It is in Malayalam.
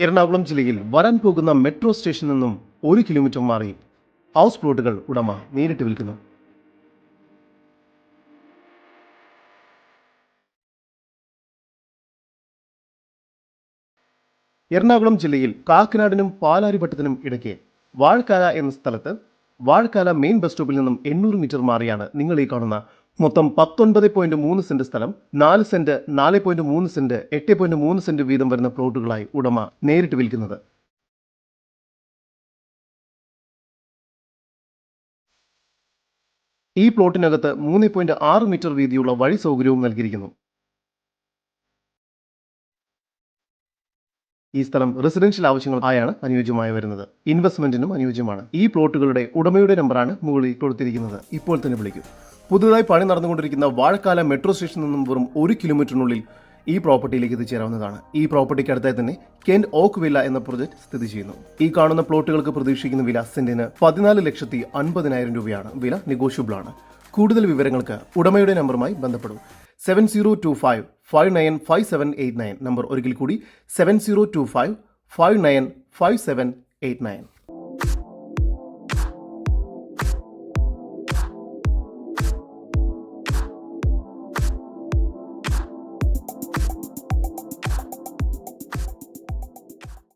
എറണാകുളം ജില്ലയിൽ വരാൻ പോകുന്ന മെട്രോ സ്റ്റേഷനിൽ നിന്നും ഒരു കിലോമീറ്റർ മാറി ഹൗസ് പ്ലോട്ടുകൾ ഉടമ നേരിട്ട് വിൽക്കുന്നു. എറണാകുളം ജില്ലയിൽ കാക്കനാടിനും പാലാരിവട്ടത്തിനും ഇടയ്ക്ക് വാഴക്കാല എന്ന സ്ഥലത്ത് വാഴക്കാല മെയിൻ ബസ് സ്റ്റോപ്പിൽ നിന്നും എണ്ണൂറ് മീറ്റർ മാറിയാണ് നിങ്ങൾ ഈ കാണുന്ന മൊത്തം പത്തൊൻപത് പോയിന്റ് മൂന്ന് സെന്റ് സ്ഥലം നാല് സെന്റ് നാല് പോയിന്റ് മൂന്ന് സെന്റ് എട്ട് പോയിന്റ് മൂന്ന് സെന്റ് വീതം വരുന്ന പ്ലോട്ടുകളായി ഉടമ നേരിട്ട് വിൽക്കുന്നത്. ഈ പ്ലോട്ടിനകത്ത് മൂന്ന് പോയിന്റ് ആറ് മീറ്റർ വീതിയുള്ള വഴി സൗകര്യവും നൽകിയിരിക്കുന്നു. ഈ സ്ഥലം റെസിഡൻഷ്യൽ ആവശ്യങ്ങൾ ആയാണ് അനുയോജ്യമായി വരുന്നത്. ഇൻവെസ്റ്റ്മെന്റിനും അനുയോജ്യമാണ്. ഈ പ്ലോട്ടുകളുടെ ഉടമയുടെ നമ്പറാണ് മുകളിൽ കൊടുത്തിരിക്കുന്നത്. ഇപ്പോൾ തന്നെ വിളിക്കും. പുതുതായി പണി നടന്നുകൊണ്ടിരിക്കുന്ന വാഴക്കാല മെട്രോ സ്റ്റേഷനിൽ നിന്നും വെറും ഒരു കിലോമീറ്ററിനുള്ളിൽ ഈ പ്രോപ്പർട്ടിയിലേക്ക് എത്തിച്ചേരാവുന്നതാണ്. ഈ പ്രോപ്പർട്ടിക്ക് അടുത്തായി തന്നെ കെന്റ് ഓക്ക് വില്ല എന്ന പ്രൊജക്ട് സ്ഥിതി ചെയ്യുന്നു. ഈ കാണുന്ന പ്ലോട്ടുകൾക്ക് പ്രതീക്ഷിക്കുന്ന വില സെന്റിന് പതിനാല് ലക്ഷത്തി അൻപതിനായിരം രൂപയാണ്. വില നെഗോഷ്യബിൾ ആണ്. കൂടുതൽ വിവരങ്ങൾക്ക് ഉടമയുടെ നമ്പറുമായി ബന്ധപ്പെടും. Seven zero two five five nine five seven eight nine number ഒരിക്കൽ കൂടി seven zero two five five nine five seven eight nine